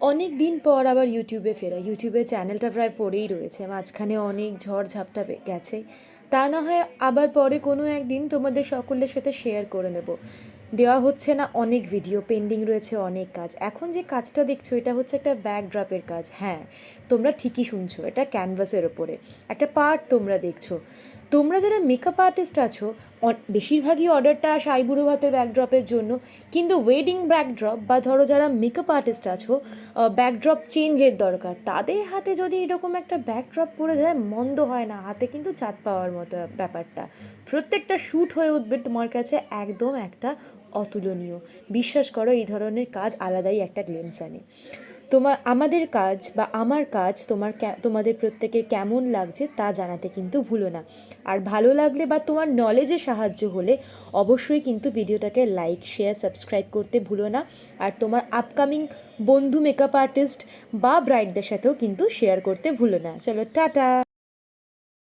অনেক দিন পর আবার ইউটিউবে ফেরা। ইউটিউবে চ্যানেলটা প্রায় পড়েই রয়েছে, মাঝখানে অনেক ঝড় ঝাপটা গেছে। তা না হয় আবার পরে কোনো একদিন তোমাদের সকলের সাথে শেয়ার করে নেব। দেওয়া হচ্ছে না অনেক ভিডিও পেন্ডিং রয়েছে অনেক কাজ। এখন যে কাজটা দেখছ, এটা হচ্ছে একটা ব্যাকড্রপের কাজ। হ্যাঁ তোমরা ঠিকই শুনছো, এটা ক্যানভাসের ওপরে একটা পার্ট তোমরা দেখছ। তোমরা যারা মেকআপ আর্টিস্ট আছো বেশিরভাগই অর্ডারটা আসে আইবুড়ো ভাতের ব্যাকড্রপের জন্য। কিন্তু ওয়েডিং ব্যাকড্রপ বা ধরো যারা মেকআপ আর্টিস্ট আছো ব্যাকড্রপ চেঞ্জের দরকার। তাদের হাতে যদি এরকম একটা ব্যাকড্রপ পড়ে যায়, মন্দ হয় না। হাতে কিন্তু চাঁদ পাওয়ার মতো ব্যাপারটা। প্রত্যেকটা শ্যুট হয়ে উঠবে তোমার কাছে একদম একটা অতুলনীয়। বিশ্বাস করো, এই ধরনের কাজ আলাদাই একটা গ্লেন্স আনে। তোমার, আমাদের কাজ বা আমার কাজ তোমার তোমাদের প্রত্যেকের কেমন লাগছে তা জানাতে কিন্তু ভুলো না। আর ভালো লাগলে বা তোমার নলেজে সাহায্য হলে অবশ্যই কিন্তু ভিডিওটাকে লাইক শেয়ার সাবস্ক্রাইব করতে ভুলো না। আর তোমার আপকামিং বন্ধু মেকআপ আর্টিস্ট বা ব্রাইডদের সাথেও কিন্তু শেয়ার করতে ভুলো না। চলো, টাটা!